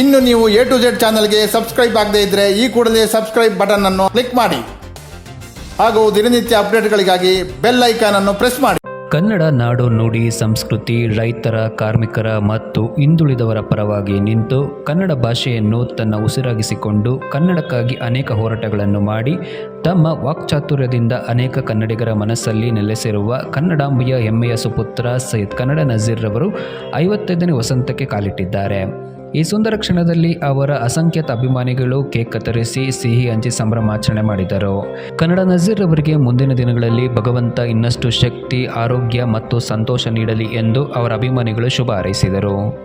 ಇನ್ನು ನೀವು A to Z ಚಾನಲ್ಗೆ ಸಬ್ಸ್ಕ್ರೈಬ್ ಆಗದೇ ಇದ್ರೆ ಈ ಕೂಡಲೇ ಸಬ್ಸ್ಕ್ರೈಬ್ ಬಟನ್ ಅನ್ನು ಕ್ಲಿಕ್ ಮಾಡಿ. ಹಾಗೂ ದಿನನಿತ್ಯ ಅಪ್ಡೇಟ್ಗಳಿಗಾಗಿ ಬೆಲ್ ಐಕಾನ್ ಅನ್ನು ಪ್ರೆಸ್ ಮಾಡಿ. ಕನ್ನಡ ನಾಡು ನುಡಿ ಸಂಸ್ಕೃತಿ ರೈತರ, ಕಾರ್ಮಿಕರ ಮತ್ತು ಹಿಂದುಳಿದವರ ಪರವಾಗಿ ನಿಂತು ಕನ್ನಡ ಭಾಷೆಯನ್ನು ತನ್ನ ಉಸಿರಾಗಿಸಿಕೊಂಡು ಕನ್ನಡಕ್ಕಾಗಿ ಅನೇಕ ಹೋರಾಟಗಳನ್ನು ಮಾಡಿ ತಮ್ಮ ವಾಕ್ಚಾತುರ್ಯದಿಂದ ಅನೇಕ ಕನ್ನಡಿಗರ ಮನಸ್ಸಲ್ಲಿ ನೆಲೆಸಿರುವ ಕನ್ನಡಾಂಬೆಯ ಹೆಮ್ಮೆಯ ಸುಪುತ್ರ ಸೈಯದ್ ಕನ್ನಡ ನಜೀರ್ ರವರು ಐವತ್ತೈದನೇ ವಸಂತಕ್ಕೆ ಕಾಲಿಟ್ಟಿದ್ದಾರೆ. ಈ ಸುಂದರ ಕ್ಷಣದಲ್ಲಿ ಅವರ ಅಸಂಖ್ಯಾತ ಅಭಿಮಾನಿಗಳು ಕೇಕ್ ಕತ್ತರಿಸಿ ಸಿಹಿ ಹಂಚಿ ಸಂಭ್ರಮಾಚರಣೆ ಮಾಡಿದರು. ಕನ್ನಡ ನಜೀರ್ ಅವರಿಗೆ ಮುಂದಿನ ದಿನಗಳಲ್ಲಿ ಭಗವಂತ ಇನ್ನಷ್ಟು ಶಕ್ತಿ, ಆರೋಗ್ಯ ಮತ್ತು ಸಂತೋಷ ನೀಡಲಿ ಎಂದು ಅವರ ಅಭಿಮಾನಿಗಳು ಶುಭ ಹಾರೈಸಿದರು.